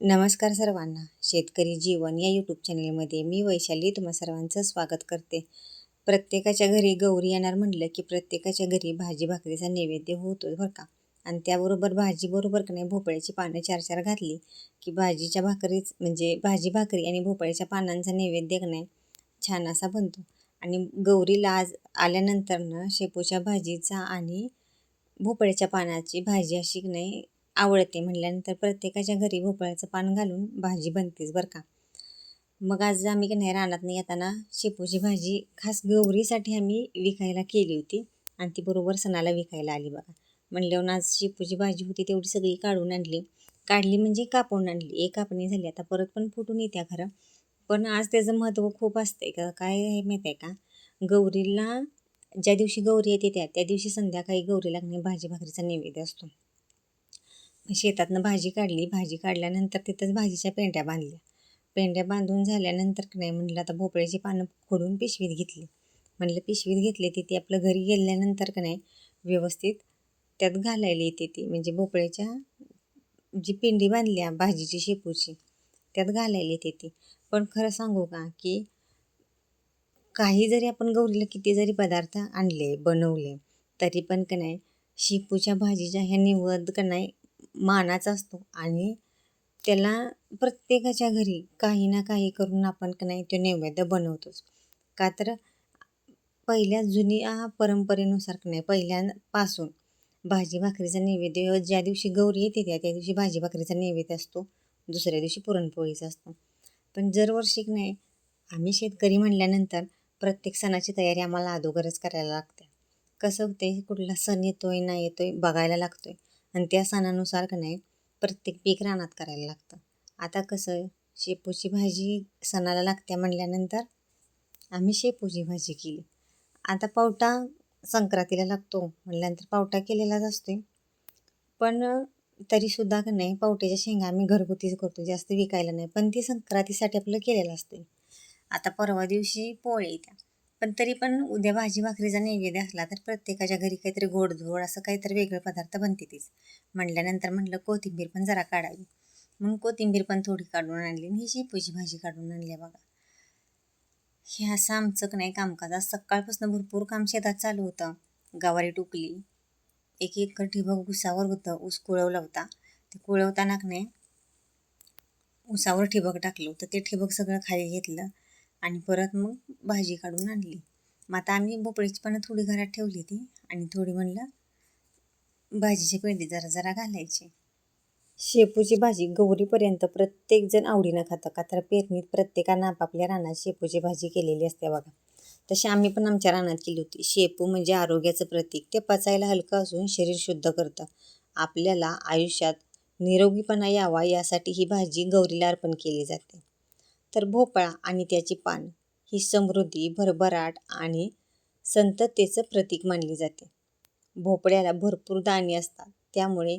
नमस्कार सर्वांना. शेतकरी जीवन या यूट्यूब चॅनलमध्ये मी वैशाली तुम्हा सर्वांचं स्वागत करते. प्रत्येकाच्या घरी गौरी येणार म्हटलं की प्रत्येकाच्या घरी भाजी भाकरीचा नैवेद्य होतो बरं का? आणि त्याबरोबर भाजीबरोबर का नाही? भोपळ्याची पानं चार चार घातली की भाजीच्या भाकरीच म्हणजे भाजी भाकरी आणि भोपळ्याच्या पानांचा नैवेद्य नाही? छान असा बनतो. आणि गौरीला आज आल्यानंतरनं शेपूच्या भाजीचा आणि भोपळ्याच्या पानाची भाजी अशी की नाही आवडते म्हटल्यानंतर प्रत्येकाच्या घरी भोपळ्याचं पान घालून भाजी बनतेच बरं का. मग आज आम्ही की नाही रानात नाही येताना शेपूची भाजी खास गौरीसाठी आम्ही विकायला केली होती आणि ती बरोबर सणाला विकायला आली बघा. म्हणल्यावर आज शेपूची भाजी होती तेवढी सगळी काढून आणली. काढली म्हणजे कापून आणली. एक कापणी झाली. आता परत पण फुटून येत्या खरं. पण आज त्याचं महत्त्व खूप असते का? काय आहे माहीत आहे का? गौरीला ज्या दिवशी गौरी येते त्या त्या दिवशी संध्याकाळी गौरी लागणे भाजी भाकरीचा नैवेद्य असतो. शेतातनं भाजी काढली. भाजी काढल्यानंतर तिथंच भाजीच्या पेंड्या बांधल्या. पेंड्या बांधून झाल्यानंतर नाही म्हणलं आता भोपळ्याची पानं खोडून पिशवीत घेतली. म्हणलं पिशवीत घेतली ती ती आपलं घरी गेल्यानंतर का नाही व्यवस्थित त्यात घालायला येते ती. म्हणजे भोपळ्याच्या जी पिंडी बांधली भाजीची शेपूची त्यात घालायला येते ती. पण खरं सांगू का की काही जरी आपण गौरीला किती जरी पदार्थ आणले बनवले तरी पण का नाही शेपूच्या भाजीच्या ह्या निवद का नाही मानाचा असतो आणि त्याला प्रत्येकाच्या घरी काही ना काही करून आपण का नाही तो नैवेद्य बनवतोच. का तर पहिल्या जुन्या परंपरेनुसार का नाही पहिल्यापासून भाजी भाकरीचा नैवेद्य ज्या दिवशी गौरी येते त्या त्या दिवशी भाजी भाकरीचा नैवेद्य असतो दुसऱ्या दिवशी पुरणपोळीचा असतो. पण दरवर्षी नाही आम्ही शेतकरी म्हणल्यानंतर प्रत्येक सणाची तयारी आम्हाला अगोदरच करायला लागते. कसं होते कुठला सण येतोय नाही येतोय बघायला लागतोय. आणि त्या सणानुसार का नाही प्रत्येक पीक रानात करायला लागतं. आता कसं शेपूची भाजी सणाला लागत्या म्हणल्यानंतर आम्ही शेपूची भाजी केली. आता पावटा संक्रांतीला लागतो म्हणल्यानंतर पावटा केलेलाच असतो पण तरीसुद्धा का नाही पावट्याच्या शेंगा आम्ही घरगुतीच करतो जास्त विकायला नाही. पण ती संक्रांतीसाठी आपलं केलेलं असते आता परवा दिवशी पोळी त्या पण तरी पण उद्या भाजी भाकरीचा नैवेद्य असला तर प्रत्येकाच्या घरी काहीतरी गोडधोड असं काहीतरी वेगळे पदार्थ बनते तीच. म्हणल्यानंतर म्हटलं कोथिंबीर पण जरा काढावी. म्हणून कोथिंबीर पण थोडी काढून आणली आणि ही शेपूची भाजी काढून आणली बघा. हे असं आमचं नाही कामकाज. आज सकाळपासून भरपूर काम शेतात चालू होतं. गवारी टुकली. एक एक ठिबक उसावर होतं. ऊस कुळवला होता. ते कुळवताना नाही उसावर ठिबक टाकलं होतं. ते ठिबक सगळं खाली घेतलं. आणि परत मग भाजी काढून आणली. मग आता आम्ही भोपळीची पानं थोडी घरात ठेवली ती आणि थोडी म्हणलं भाजीची पेंडी जरा जरा घालायची. शेपूची भाजी गौरीपर्यंत प्रत्येकजण आवडीनं खातं का? तर पेरणीत प्रत्येकानं आपापल्या रानात शेपूची भाजी केलेली असते बघा. तशी आम्ही पण आमच्या रानात केली होती. शेपू म्हणजे आरोग्याचं प्रतीक. ते पचायला हलकं असून शरीर शुद्ध करतं. आपल्याला आयुष्यात निरोगीपणा यावा यासाठी ही भाजी गौरीला अर्पण केली जाते. तर भोपळा आणि त्याची पान. ही समृद्धी भरभराट आणि संततेचं प्रतीक मानली जाते. भोपळ्याला भरपूर दाणे असतात. त्यामुळे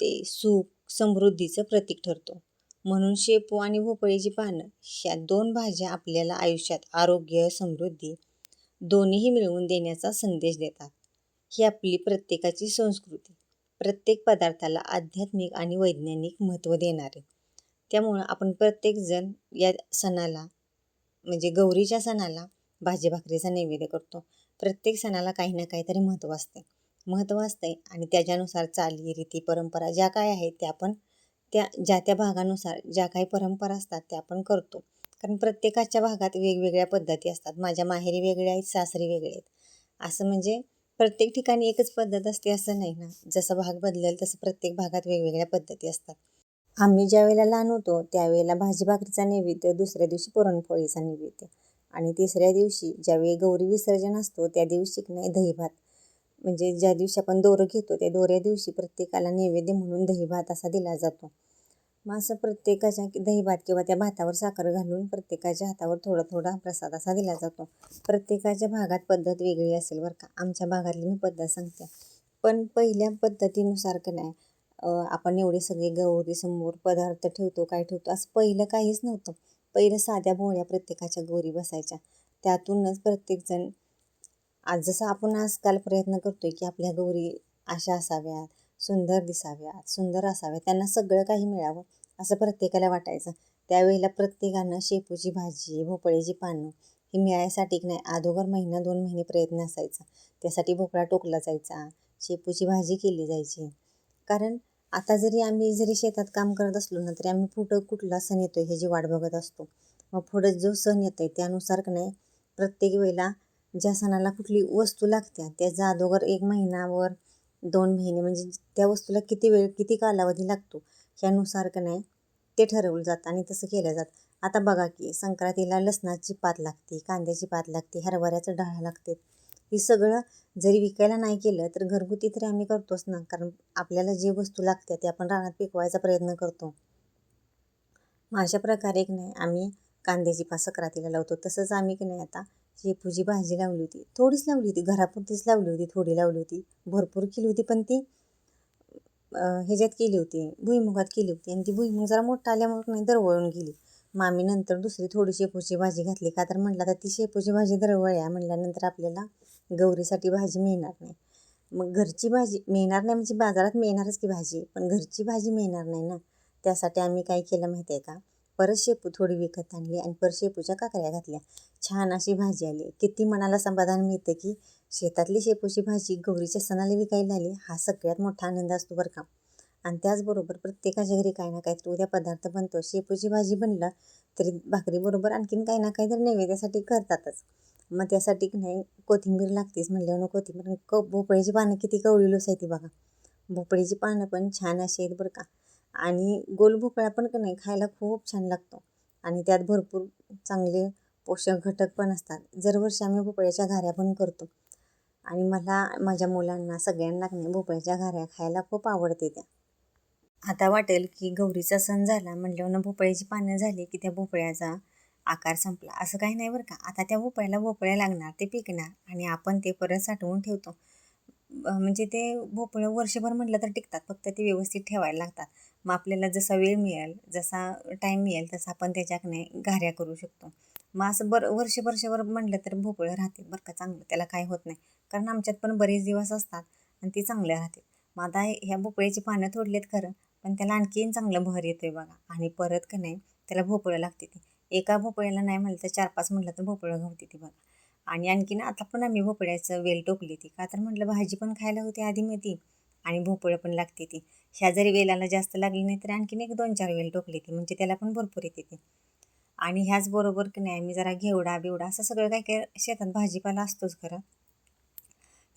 ते सुख समृद्धीचं प्रतीक ठरतो. म्हणून शेपू आणि भोपळ्याची पानं ह्या दोन भाज्या आपल्याला आयुष्यात आरोग्य समृद्धी दोन्हीही मिळवून देण्याचा संदेश देतात. ही आपली प्रत्येकाची संस्कृती. प्रत्येक पदार्थाला आध्यात्मिक आणि वैज्ञानिक महत्त्व देणारे. त्यामुळं आपण प्रत्येकजण या सणाला म्हणजे गौरीच्या सणाला भाजी भाकरीचा नैवेद्य करतो. प्रत्येक सणाला काही ना काहीतरी महत्त्व असते. महत्त्व असते आणि त्याच्यानुसार चाली रीती परंपरा ज्या काय आहेत त्या आपण त्या ज्या त्या भागानुसार ज्या काही परंपरा असतात त्या आपण करतो. कारण प्रत्येकाच्या भागात वेगवेगळ्या पद्धती असतात. माझ्या माहेरी वेगळ्या आहेत सासरी वेगळे आहेत. असं म्हणजे प्रत्येक ठिकाणी एकच पद्धत असते असं नाही ना. जसं भाग बदलेल तसं प्रत्येक भागात वेगवेगळ्या पद्धती असतात. आम्ही ज्या वेळेला लहान होतो त्यावेळेला भाजी भाकरीचा नैवेद्य दुसऱ्या दिवशी पुरणपोळीचा नैवेद्य. आणि तिसऱ्या दिवशी ज्यावेळी गौरी विसर्जन असतो त्या दिवशी नाही दहीभात म्हणजे ज्या दिवशी आपण दोरं घेतो त्या दोऱ्या दिवशी प्रत्येकाला नैवेद्य म्हणून दहीभात असा दिला जातो. मग असं प्रत्येकाच्या दहीभात किंवा त्या भातावर साखर घालून प्रत्येकाच्या हातावर थोडा थोडा प्रसाद असा दिला जातो. प्रत्येकाच्या भागात पद्धत वेगळी असेल बरं का. आमच्या भागातली मी पद्धत सांगते. पण पहिल्या पद्धतीनुसार का नाही आपण एवढे सगळे गौरीसमोर पदार्थ ठेवतो काय ठेवतो असं पहिलं काहीच नव्हतं. पहिलं साध्या भोळ्या प्रत्येकाच्या गौरी बसायच्या. त्यातूनच प्रत्येकजण आज जसं आपण आजकाल प्रयत्न करतोय की आपल्या गौरी अशा असाव्यात सुंदर दिसाव्यात सुंदर असाव्यात त्यांना सगळं काही मिळावं असं प्रत्येकाला वाटायचं. त्यावेळेला प्रत्येकानं शेपूची भाजी भोपळ्याची पानं ही मिळायसाठी की नाही अगोदर महिना दोन महिने प्रयत्न असायचा. त्यासाठी भोपळा टोकला जायचा शेपूची भाजी केली जायची. कारण आता जरी आम्ही जरी शेतात काम करत असलो ना तरी आम्ही पुढं कुठला सण येतो आहे ह्याची वाट बघत असतो. मग पुढं जो सण येतो आहे त्यानुसार का नाही प्रत्येक वेळेला ज्या सणाला कुठली वस्तू लागत्या त्याचा अगोदर एक महिनावर दोन महिने म्हणजे त्या वस्तूला किती वेळ किती कालावधी लागतो ह्यानुसार का नाही ते ठरवलं जातं आणि तसं केलं जातं. आता बघा की संक्रांतीला लसणाची पात लागते कांद्याची पात लागते हरभऱ्याचं डाळ लागते. हे सगळं जरी विकायला नाही केलं तर घरगुती तरी आम्ही करतोच ना. कारण आपल्याला जे वस्तू लागते ते आपण रानात पिकवायचा प्रयत्न करतो. मग अशा प्रकारे की नाही आम्ही कांद्याची पात सक्रातीला लावतो. तसंच आम्ही की नाही आता शेपूची भाजी लावली होती. थोडीच लावली होती. घरापुरतीच लावली होती. थोडी लावली होती. भरपूर केली होती पण ती ह्याच्यात केली होती. भुईमुगात केली होती. आणि ती भुईमुग जरा मोठा आल्यामुळे नाही दरवळून गेली. मग आम्ही नंतर दुसरी थोडी शेपूची भाजी घातली. का तर म्हटलं आता ती शेपूची भाजी दरवळ्या म्हटल्यानंतर आपल्याला गौरीसाठी भाजी मिळणार नाही. मग घरची भाजी मिळणार नाही म्हणजे बाजारात मिळणारच की भाजी पण घरची भाजी मिळणार नाही ना? त्यासाठी आम्ही काय केलं माहिती आहे का? परत शेपू थोडी विकत आणली आणि परत शेपूच्या काकऱ्या घातल्या. छान अशी भाजी आली. किती मनाला समाधान मिळतं की शेतातली शेपूची भाजी गौरीच्या सणाला विकायला आली हा सगळ्यात मोठा आनंद असतो बरं का. आणि त्याचबरोबर प्रत्येकाच्या घरी काही ना काहीतरी उद्या पदार्थ बनतो. शेपूची भाजी बनलं तरी भाकरीबरोबर आणखीन काही ना काही तर नैवेद्यासाठी करतातच. मग त्यासाठी की नाही कोथिंबीर लागतेच म्हणल्यावर कोथिंबीर क भोपळ्याची पानं किती कवळीलोस आहे ती बघा. भोपळ्याची पानं पण छान अशी आहेत बरं का. आणि गोल भोपळा पण का नाही खायला खूप छान लागतो. आणि त्यात भरपूर चांगले पोषक घटक पण असतात. दरवर्षी आम्ही भोपळ्याच्या घाऱ्या पण करतो. आणि मला माझ्या मुलांना सगळ्यांना नाही भोपळ्याच्या घाऱ्या खायला खूप आवडते त्या. आता वाटेल की गौरीचा सण झाला म्हटल्यावर भोपळ्याची पानं झाली की त्या भोपळ्याचा आकार संपला. असं काही नाही बरं का. आता त्या भोपळ्याला भोपळ्या लागणार ते पिकणार आणि आपण ते परत साठवून ठेवतो. म्हणजे ते भोपळं वर्षभर म्हटलं तर टिकतात फक्त ते व्यवस्थित ठेवायला लागतात. मग आपल्याला जसा वेळ मिळेल जसा टाईम मिळेल तसा आपण त्याच्याकडे घाऱ्या करू शकतो. मग असं बरं वर्ष वर्षभर म्हटलं तर भोपळं राहते बरं का चांगलं. त्याला काय होत नाही. कारण आमच्यात पण बरेच दिवस असतात आणि ते चांगल्या राहते. मग आता ह्या भोपळ्याची पानं थोडलेत खरं पण त्याला आणखीन चांगलं भर येतो आहे बघा. आणि परत का नाही त्याला भोपळं लागते ती. एका भोपळ्याला नाही म्हटलं तर चार पाच म्हटलं तर भोपळं घावते ती बघा. आणि आणखीन आता पण आम्ही भोपळ्याचं वेल टोकली ती. का तर म्हटलं भाजी पण खायला होती आधी ती आणि भोपळं पण लागते ती. ह्या जरी वेलाला जास्त लागली नाही तर आणखीन एक दोन चार वेल टोकली ती. म्हणजे त्याला पण भरपूर येते ती. आणि ह्याचबरोबर की नाही आम्ही जरा घेवडा बिवडा असं सगळं काय काय शेतात भाजीपाला असतोच खरं.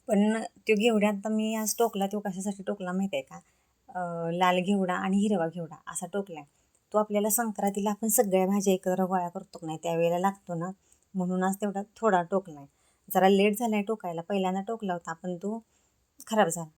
पण तो घेवड्यात मी आज टोकला तो कशासाठी टोकला माहीत आहे का? लाल घेवडा आणि हिरवा घेवडा असा टोकला आहे तो आपल्याला संक्रांतीला आपण सगळ्या भाज्या एकत्र गोळा करतो नाही त्यावेळेला लागतो ना. म्हणून आज तेवढा थोडा टोकला आहे जरा लेट झाला आहे टोकायला. पहिल्यांदा टोकला होता पण तो खराब झाला.